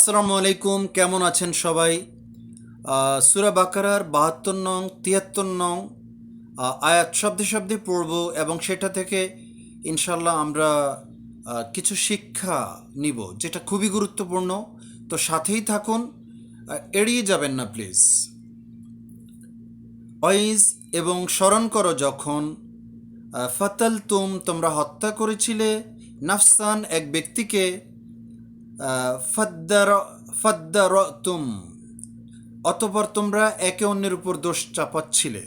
আসসালামু আলাইকুম, কেমন আছেন সবাই? সূরা বাকারার বাহাত্তর নং, তিয়াত্তর নং আয়াত শব্দে শব্দে পড়ব এবং সেটা থেকে ইনশাল্লাহ আমরা কিছু শিক্ষা নিব, যেটা খুবই গুরুত্বপূর্ণ। তো সাথেই থাকুন এড়িয়ে যাবেন না, প্লিজ। অইজ এবং স্মরণ করো যখন ফাতাল তুম তোমরা হত্যা করেছিলে, নাফসান এক ব্যক্তিকে ফাদ্দার তুম অতপর তোমরা একে অন্যের উপর দোষ চাপাচ্ছিলে।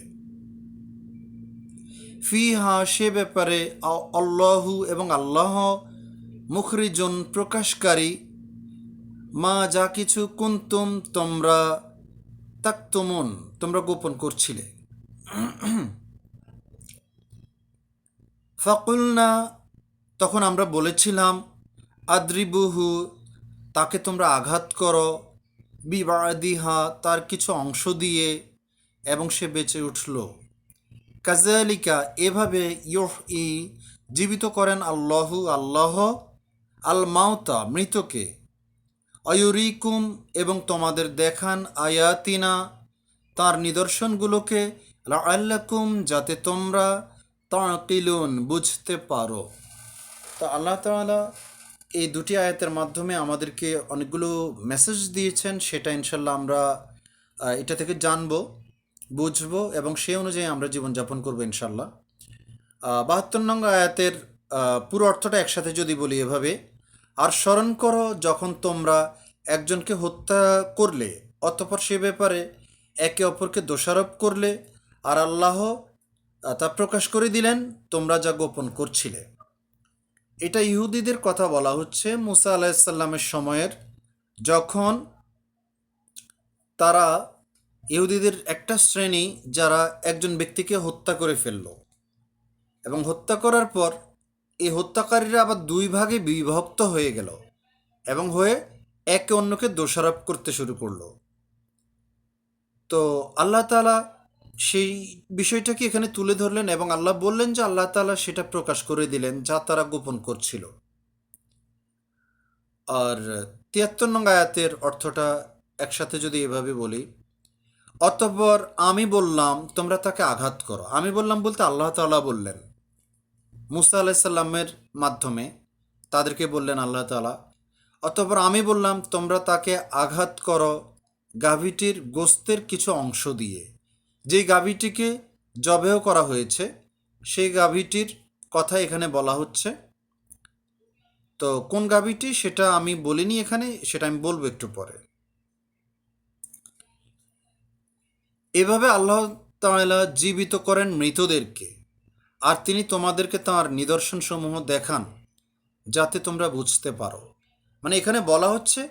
ফি হা সে ব্যাপারে আল্লাহু এবং আল্লাহ মুখরিজন প্রকাশকারী, মা যা কিছু কুন্তুম তোমরা তাক্তমন, তোমরা গোপন করছিলে। ফাকুলনা, তখন আমরা বলেছিলাম, আদ্রিবুহু তাকে তোমরা আঘাত করো। বিবাদিহা তার কিছু অংশ দিয়ে এবং সে বেঁচে উঠল। কাজালিকা এভাবে ইয়হ ই জীবিত করেন আল্লাহ আল্লাহ আল মাওতা মৃতকে। অয়ুরিকুম এবং তোমাদের দেখান আয়াতিনা, তার নিদর্শনগুলোকে আল্লাকুম যাতে তোমরা তাকিলুন বুঝতে পারো। তা আল্লাহ তাআলা এই দুটি আয়াতের মাধ্যমে আমাদেরকে অনেকগুলো মেসেজ দিয়েছেন, সেটা ইনশাল্লাহ আমরা এটা থেকে জানব, বুঝব এবং সেই অনুযায়ী আমরা জীবনযাপন করব ইনশাল্লাহ। বাহাত্তর নং আয়াতের পুরো অর্থটা একসাথে যদি বলি এভাবে, আর স্মরণ করো যখন তোমরা একজনকে হত্যা করলে, অতঃপর সে ব্যাপারে একে অপরকে দোষারোপ করলে, আর আল্লাহ তা প্রকাশ করে দিলেন, তোমরা যা গোপন করছিলে। এটা ইহুদিদের কথা বলা হচ্ছে মুসা আলাহিসাল্লামের সময়ের, যখন তারা ইহুদিদের একটা শ্রেণি যারা একজন ব্যক্তিকে হত্যা করে ফেলল। এবং হত্যা করার পর এই হত্যাকারীরা আবার দুই ভাগে বিভক্ত হয়ে গেল এবং হয়ে একে অন্যকে দোষারোপ করতে শুরু করল। তো আল্লাহ তাআলা সেই বিষয়টাকে এখানে তুলে ধরলেন এবং আল্লাহ বললেন যে আল্লাহ তাআলা সেটা প্রকাশ করে দিলেন যা তারা গোপন করছিল। আর তিয়াত্তর নং আয়াতের অর্থটা একসাথে যদি এভাবে বলি, অতঃপর আমি বললাম, তোমরা তাকে আঘাত করো। আমি বললাম বলতে আল্লাহ তাআলা বললেন। মুসা আলাইসাল্লামের মাধ্যমে তাদেরকে বললেন আল্লাহ তাআলা, অতঃপর আমি বললাম, তোমরা তাকে আঘাত করো গাভীটির গোস্তের কিছু অংশ দিয়ে। যেই গাভীটিকে জবেহ করা হয়েছে, সেই গাভীটির কথা এখানে বলা হচ্ছে। তো কোন গাভীটি, সেটা আমি বলিনি এখানে, সেটা আমি বলব একটু পরে। এভাবে আল্লাহ তাআলা জীবিত করেন মৃতদেরকে, আর তিনি তোমাদেরকে তাঁর নিদর্শনসমূহ দেখান, যাতে তোমরা বুঝতে পারো। মানে এখানে বলা হচ্ছে,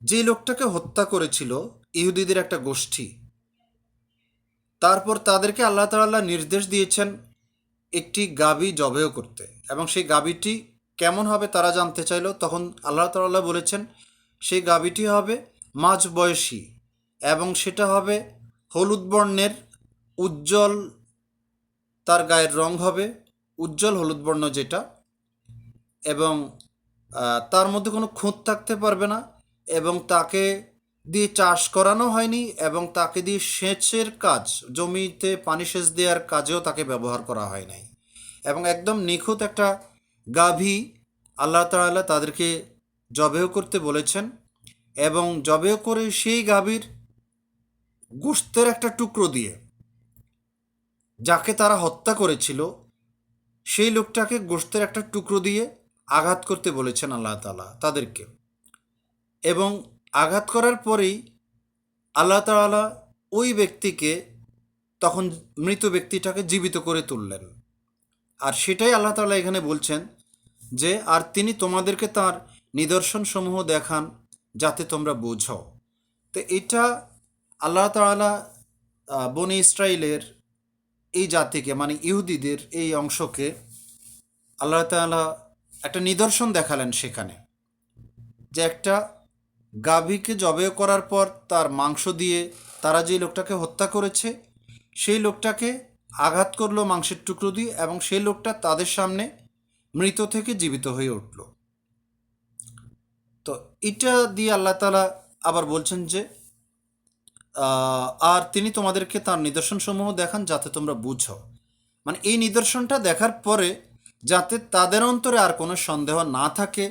যে লোকটাকে হত্যা করেছিল, ইহুদিদের একটা গোষ্ঠী তারপর তাদেরকে আল্লাহ তাআলা নির্দেশ দিয়েছেন একটি গাবি জবেও করতে। এবং সেই গাবিটি কেমন হবে তারা জানতে চাইলো। তখন আল্লাহ তাআলা বলেছেন, সেই গাবিটি হবে মাঝ বয়সী এবং সেটা হবে হলুদ বর্ণের, উজ্জ্বল তার গায়ের রং হবে, উজ্জ্বল হলুদ বর্ণ যেটা। এবং তার মধ্যে কোনো খুঁত থাকতে পারবে না এবং তাকে দিয়ে চাষ করানো হয়নি এবং তাকে দিয়ে সেচের কাজ, জমিতে পানি সেচ দেওয়ার কাজেও তাকে ব্যবহার করা হয় নাই। এবং একদম নিখুঁত একটা গাভী আল্লাহ তাআলা তাদেরকে জবেহ করতে বলেছেন এবং জবেহ করে সেই গাভীর গোস্তের একটা টুকরো দিয়ে যাকে তারা হত্যা করেছিল, সেই লোকটাকে গোস্তের একটা টুকরো দিয়ে আঘাত করতে বলেছেন আল্লাহ তাআলা তাদেরকে। এবং আঘাত করার পরেই আল্লাহ তাআলা ওই ব্যক্তিকে তখন মৃত ব্যক্তিটাকে জীবিত করে তুললেন। আর সেটাই আল্লাহ তাআলা এখানে বলছেন যে আর তিনি তোমাদেরকে তার নিদর্শনসমূহ দেখান যাতে তোমরা বোঝো। তো এটা আল্লাহ আহ, বনি ইসরায়েলের এই জাতিকে মানে ইহুদিদের এই অংশকে আল্লাহ তাআলা একটা নিদর্শন দেখালেন সেখানে। যে একটা গাভীকে জবে করার পর তার মাংস দিয়ে তারা যে লোকটাকে হত্যা করেছে, সেই লোকটাকে আঘাত করল মাংসের টুকরো দিয়ে এবং সেই লোকটা তাদের সামনে মৃত থেকে জীবিত হয়ে উঠল। তো এটা দিয়ে আল্লাহ তালা আবার বলছেন যে আর তিনি তোমাদেরকে তার নিদর্শনসমূহ দেখান যাতে তোমরা বুঝো। মানে এই নিদর্শনটা দেখার পরে যাতে তাদের অন্তরে আর কোনো সন্দেহ না থাকে,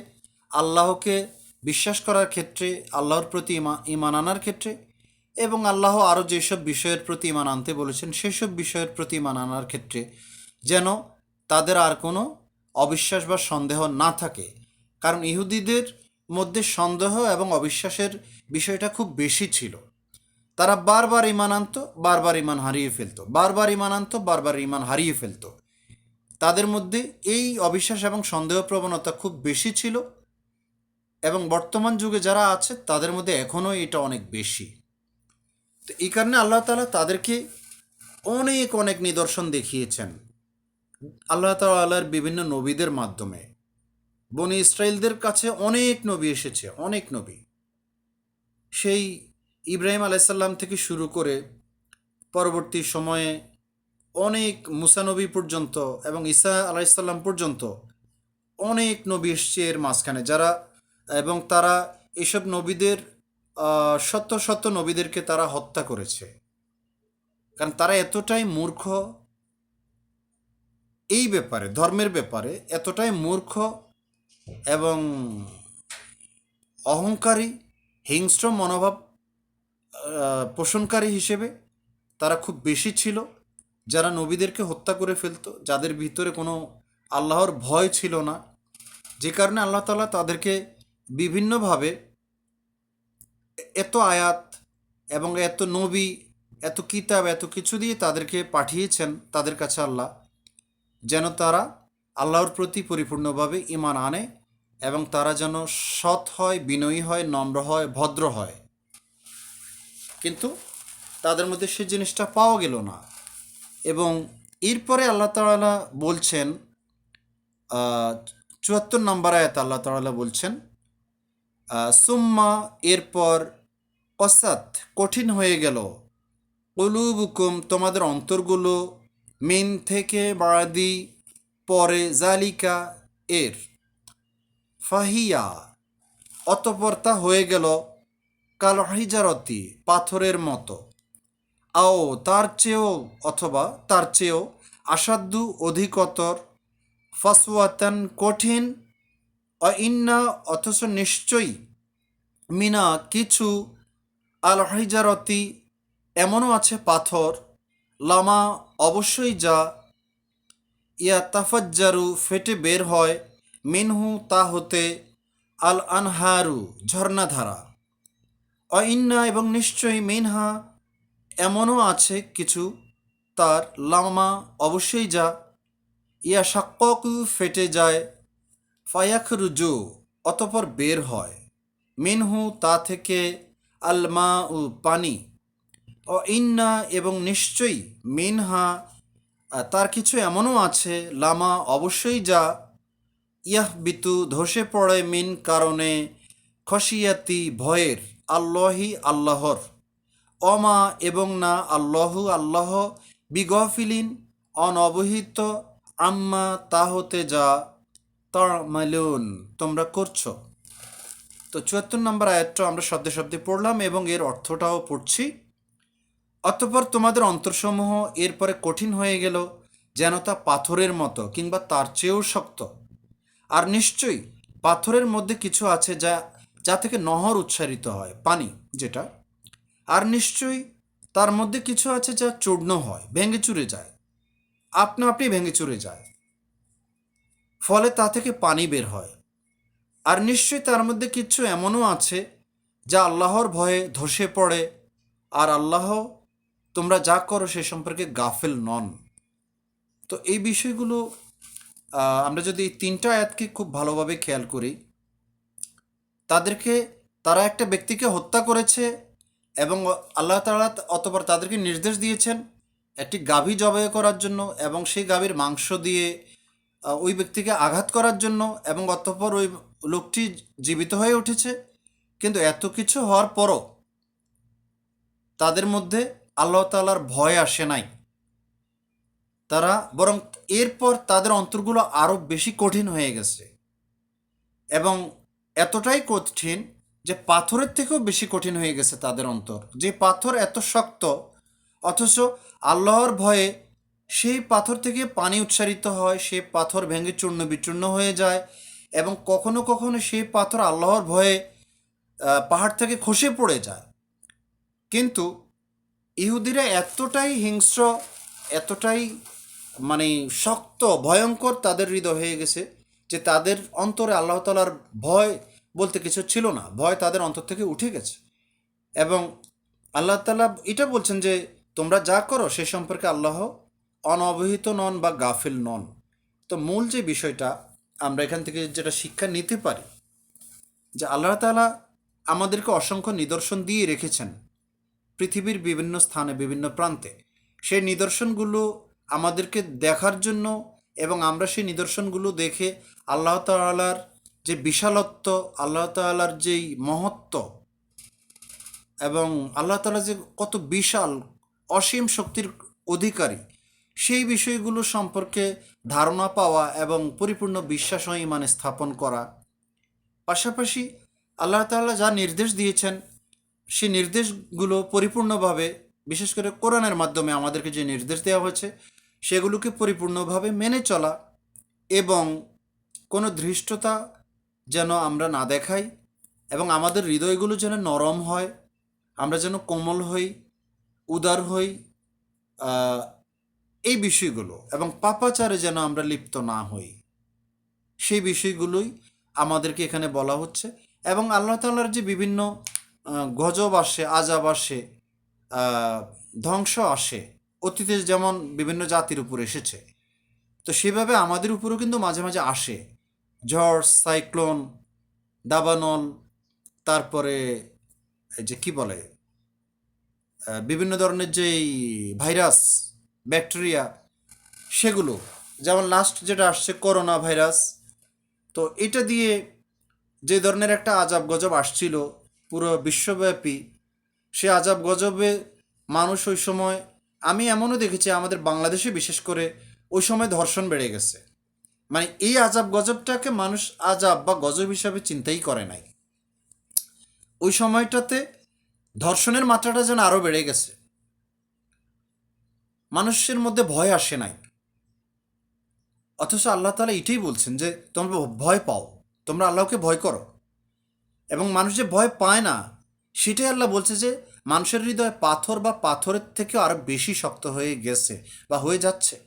আল্লাহকে বিশ্বাস করার ক্ষেত্রে, আল্লাহর প্রতি ইমা, ইমান আনার ক্ষেত্রে এবং আল্লাহ আরও যেসব বিষয়ের প্রতি ইমান আনতে বলেছেন, সেসব বিষয়ের প্রতি ইমান আনার ক্ষেত্রে যেন তাদের আর কোনো অবিশ্বাস বা সন্দেহ না থাকে। কারণ ইহুদিদের মধ্যে সন্দেহ এবং অবিশ্বাসের বিষয়টা খুব বেশি ছিল। তারা বারবার ইমান আনতো, বারবার ইমান হারিয়ে ফেলতো, বারবার ইমান আনতো, বারবার ইমান হারিয়ে ফেলতো। তাদের মধ্যে এই অবিশ্বাস এবং সন্দেহ প্রবণতা খুব বেশি ছিল। এবং বর্তমান যুগে যারা আছে, তাদের মধ্যে এখনও এটা অনেক বেশি। তো এই কারণে আল্লাহ তালা তাদেরকে অনেক অনেক নিদর্শন দেখিয়েছেন। আল্লাহ তাল্লাহর বিভিন্ন নবীদের মাধ্যমে। বনি ইসরায়েলদের কাছে অনেক নবী এসেছে, অনেক নবী। সেই ইব্রাহিম আলাইসাল্লাম থেকে শুরু করে পরবর্তী সময়ে অনেক মুসানবী পর্যন্ত এবং ঈসা আলাইসাল্লাম পর্যন্ত অনেক নবী এসছে এর মাঝখানে, যারা এবং তারা এইসব নবীদের শত শত নবীদেরকে তারা হত্যা করেছে। কারণ তারা এতটাই মূর্খ এই ব্যাপারে, ধর্মের ব্যাপারে, এতটাই মূর্খ এবং অহংকারী, হিংস্র মনোভাব পোষণকারী হিসেবে তারা খুব বেশি ছিল। যারা নবীদেরকে হত্যা করে ফেলতো, যাদের ভিতরে কোনো আল্লাহর ভয় ছিল না। যে কারণে আল্লাহ তালা তাদেরকে বিভিন্নভাবে এত আয়াত এবং এত নবী, এত কিতাব, এত কিছু দিয়ে তাদেরকে পাঠিয়েছেন তাদের কাছে আল্লাহ, যেন তারা আল্লাহর প্রতি পরিপূর্ণভাবে ইমান আনে এবং তারা যেন সৎ হয়, বিনয়ী হয়, নম্র হয়, ভদ্র হয়। কিন্তু তাদের মধ্যে সেই জিনিসটা পাওয়া গেল না এবং এরপরে আল্লাহ তাআলা বলছেন চুয়াত্তর নম্বর আয়াত আল্লাহ তাআলা বলছেন সুম্মা, এরপর কসাত কঠিন হয়ে গেল। কলুবুকুম, তোমাদের অন্তরগুলো মিন থেকে বাড়াদি পরে জালিকা, এর। ফাহিয়া, অতপর তা হয়ে গেল কাল হিজারতি, পাথরের মতো। আও, তার চেয়েও, অথবা তার চেয়েও আসাধ্য অধিকতর, ফাসওয়াতান কঠিন ইন্না অথচ নিশ্চয়ই। মিনা কিছু আল হিজারতি এমনও আছে পাথর। লামা অবশ্যই যা ইয়া তাফাজ্জারু ফেটে বের হয়, মিনহু তা হতে আল আনহারু ঝর্ণাধারা। অইন্না এবং নিশ্চয়ই মিনহা এমনও আছে কিছু, তার লামা অবশ্যই যা ইয়া সাক্কু ফেটে যায় ফায়াক রুজু অতপর বের হয়। মিনহু তা থেকে আলমা উ পানি। ও ইন্না এবং নিশ্চয়ই মিনহা তার কিছু এমনও আছে, লামা অবশ্যই যা ইয়াহ বিতু ধসে পড়ে মিন কারণে খসিয়াতি ভয়ের, আল্লাহি আল্লাহর। অমা এবং না আল্লাহু আল্লাহ বিগফিলিন, অনবহিত আম্মা তা হতে যা তামালুন, তোমরা করছ। তো চুয়াত্তর নম্বর আয়াতটা আমরা শব্দে শব্দে পড়লাম এবং এর অর্থটাও পড়ছি। অতঃপর তোমাদের অন্তরসমূহ এরপরে কঠিন হয়ে গেল, যেন তা পাথরের মতো কিংবা তার চেয়েও শক্ত। আর নিশ্চয়ই পাথরের মধ্যে কিছু আছে যা যা থেকে নহর উচ্চারিত হয়, পানি যেটা। আর নিশ্চয়ই তার মধ্যে কিছু আছে যা চূর্ণ হয়, ভেঙে চুরে যায়। আপনা আপনি ভেঙে চুরে যায়। ফলে তা থেকে পানি বের হয়। আর নিশ্চয়ই তার মধ্যে কিছু এমনও আছে যা আল্লাহর ভয়ে ধসে পড়ে। আর আল্লাহ, তোমরা যা করো সে সম্পর্কে গাফেল নন। তো এই বিষয়গুলো আমরা যদি তিনটা আয়াতকে খুব ভালোভাবে খেয়াল করি, তাদেরকে, তারা একটা ব্যক্তিকে হত্যা করেছে এবং আল্লাহ তাআলা অতপর তাদেরকে নির্দেশ দিয়েছেন একটি গাভী জবাই করার জন্য এবং সেই গাভীর মাংস দিয়ে ওই ব্যক্তিকে আঘাত করার জন্য এবং অতঃপর ওই লোকটি জীবিত হয়ে উঠেছে। কিন্তু এত কিছু হওয়ার পরও তাদের মধ্যে আল্লাহ তাআলার ভয় আসে নাই। তারা বরং এরপর তাদের অন্তরগুলো আরও বেশি কঠিন হয়ে গেছে এবং এতটাই কঠিন যে পাথরের থেকেও বেশি কঠিন হয়ে গেছে তাদের অন্তর। যে পাথর এত শক্ত, অথচ আল্লাহর ভয়ে সেই পাথর থেকে পানি উচ্চারিত হয় সেই পাথর ভেঙে চূর্ণ বিচূর্ণ হয়ে যায় এবং কখনো কখনো সেই পাথর আল্লাহর ভয়ে পাহাড় থেকে খসে পড়ে যায়। কিন্তু ইহুদিরা এতটাই হিংস্র, এতটাই মানে শক্ত, ভয়ঙ্কর তাদের হৃদয় হয়ে গেছে যে তাদের অন্তরে আল্লাহ তালার ভয় বলতে কিছু ছিল না। ভয় তাদের অন্তর থেকে উঠে গেছে। এবং আল্লাহ তালা এটা বলছেন যে, তোমরা যা করো সে সম্পর্কে আল্লাহ অনবহিত নন বা গাফিল নন। তো মূল যে বিষয়টা, আমরা এখান থেকে যেটা শিক্ষা নিতে পারি, যে আল্লাহ তালা আমাদেরকে অসংখ্য নিদর্শন দিয়ে রেখেছেন পৃথিবীর বিভিন্ন স্থানে, বিভিন্ন প্রান্তে। সেই নিদর্শনগুলো আমাদেরকে দেখার জন্য এবং আমরা সেই নিদর্শনগুলো দেখে আল্লাহ তালার যে বিশালত্ব, আল্লাহ তালার যেই মহত্ব এবং আল্লাহ তালা যে কত বিশাল, অসীম শক্তির অধিকারী সেই বিষয়গুলো সম্পর্কে ধারণা পাওয়া এবং পরিপূর্ণ বিশ্বাস ও ইমানে স্থাপন করা। পাশাপাশি আল্লাহ তাআলা যা নির্দেশ দিয়েছেন, সেই নির্দেশগুলো পরিপূর্ণভাবে, বিশেষ করে কোরআনের মাধ্যমে আমাদেরকে যে নির্দেশ দেওয়া হয়েছে, সেগুলোকে পরিপূর্ণভাবে মেনে চলা এবং কোনো ধৃষ্টতা যেন আমরা না দেখাই এবং আমাদের হৃদয়গুলো যেন নরম হয়, আমরা যেন কোমল হই, উদার হই এই বিষয়গুলো এবং পাপাচারে যেন আমরা লিপ্ত না হই, সেই বিষয়গুলোই আমাদেরকে এখানে বলা হচ্ছে এবং আল্লাহ তাল্লার যে বিভিন্ন গজব আসে আজাব আসে ধ্বংস আসে, অতীতে যেমন বিভিন্ন জাতির উপর এসেছে, তো সেভাবে আমাদের উপরেও কিন্তু মাঝে মাঝে আসে। ঝড়, সাইক্লোন, দাবানল, তারপরে যে কি বলে বিভিন্ন ধরনের যেই ভাইরাস ব্যাকটেরিয়া, সেগুলো। যেমন লাস্ট যেটা আসছে করোনা ভাইরাস তো এটা দিয়ে যে ধরনের একটা আজাব গজব আসছিল পুরো বিশ্বব্যাপী, সে আজাব গজবে মানুষ ওই সময়, আমি এমনও দেখেছি আমাদের বাংলাদেশে বিশেষ করে ওই সময় ধর্ষণ বেড়ে গেছে। মানে এই আজাব গজবটাকে মানুষ আজাব বা গজব হিসাবে চিন্তাই করে নাই। ওই সময়টাতে ধর্ষণের মাত্রাটা যেন আরও বেড়ে গেছে। মানুষের মধ্যে ভয় আসে নাই। অথচ আল্লাহ তালা এটাই বলছেন যে, তোমরা ভয় পাও, তোমরা আল্লাহকে ভয় করো। এবং মানুষ যে ভয় পায় না, সেটাই আল্লাহ বলছে যে, মানুষের হৃদয় পাথর বা পাথরের থেকে আরও বেশি শক্ত হয়ে গেছে বা হয়ে যাচ্ছে।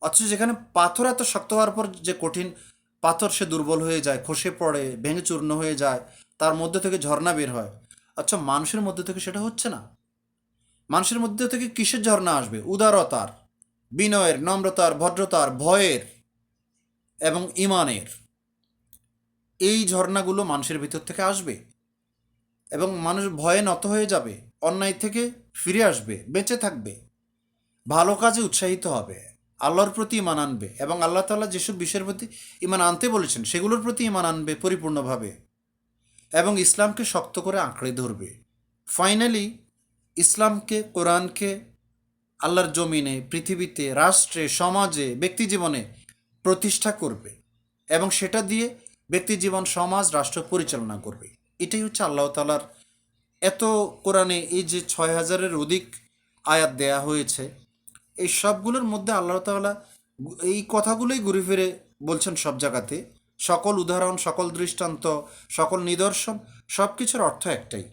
অথচ যেখানে পাথর এত শক্ত হওয়ার পর যে কঠিন পাথর সে দুর্বল হয়ে যায়, খসে পড়ে, ভেঙে চূর্ণ হয়ে যায়, তার মধ্যে থেকে ঝর্ণা বের হয়। আচ্ছা মানুষের মধ্যে থেকে সেটা হচ্ছে না। মানুষের মধ্যে থেকে কিসের ঝর্ণা আসবে? উদারতার, বিনয়ের, নম্রতার, ভদ্রতার, ভয়ের এবং ইমানের। এই ঝর্ণাগুলো মানুষের ভিতর থেকে আসবে এবং মানুষ ভয়ে নত হয়ে যাবে, অন্যায় থেকে ফিরে আসবে, বেঁচে থাকবে, ভালো কাজে উৎসাহিত হবে, আল্লাহর প্রতি ইমান আনবে এবং আল্লাহ তাআলা যেসব বিষয়ের প্রতি ইমান আনতে বলেছেন, সেগুলোর প্রতি ইমান আনবে পরিপূর্ণভাবে এবং ইসলামকে শক্ত করে আঁকড়ে ধরবে। ফাইনালি ইসলামকে, কোরআনকে, আল্লাহর জমিনে, পৃথিবীতে, রাষ্ট্রে, সমাজে, ব্যক্তি জীবনে প্রতিষ্ঠা করবে এবং সেটা দিয়ে ব্যক্তি জীবন, সমাজ, রাষ্ট্র পরিচালনা করবে। এটাই হচ্ছে আল্লাহ তালার এত কোরআনে এই যে ছয় হাজারের অধিক আয়াত দেয়া হয়েছে, এই সবগুলোর মধ্যে আল্লাহ তাআলা এই কথাগুলোই ঘুরে ফিরে বলছেন সব জায়গাতে। সকল উদাহরণ, সকল দৃষ্টান্ত, সকল নিদর্শন সব কিছুর অর্থ একটাই।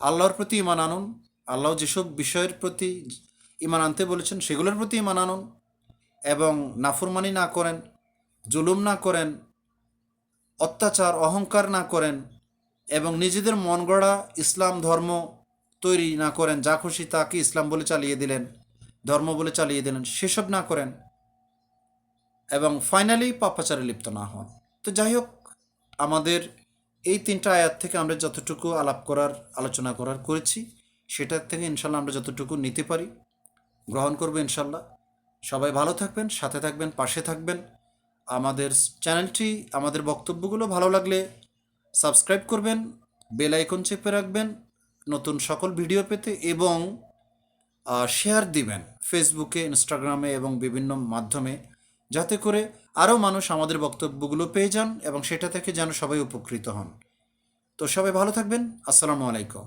আল্লাহর প্রতি ইমান আনুন আল্লাহ যেসব বিষয়ের প্রতি ইমান আনতে বলেছেন, সেগুলোর প্রতি ইমান আনুন এবং নাফরমানি না করেন, জুলুম না করেন, অত্যাচার, অহংকার না করেন এবং নিজেদের মন গড়া ইসলাম ধর্ম তৈরি না করেন, যা খুশি তাকে ইসলাম বলে চালিয়ে দিলেন, ধর্ম বলে চালিয়ে দিলেন, সেসব না করেন এবং ফাইনালি পাপাচারে লিপ্ত না হন। তো যাই হোক, আমাদের এই তিনটা আয়াত থেকে আমরা যতটুকু আলাপ করার, আলোচনা করার করেছি সেটার থেকে ইনশাল্লাহ আমরা যতটুকু নিতে পারি, গ্রহণ করব ইনশাল্লাহ। সবাই ভালো থাকবেন, সাথে থাকবেন, পাশে থাকবেন। আমাদের চ্যানেলটি, আমাদের বক্তব্যগুলো ভালো লাগলে সাবস্ক্রাইব করবেন, বেল আইকন চেপে রাখবেন, নতুন সকল ভিডিও পেতে এবং শেয়ার দিবেন ফেসবুকে ইনস্টাগ্রামে এবং বিভিন্ন মাধ্যমে, যাতে করে আরও মানুষ আমাদের বক্তব্যগুলো পেয়ে যান এবং সেটা থেকে যেন সবাই উপকৃত হন। তো সবাই ভালো থাকবেন, আসসালামু আলাইকুম।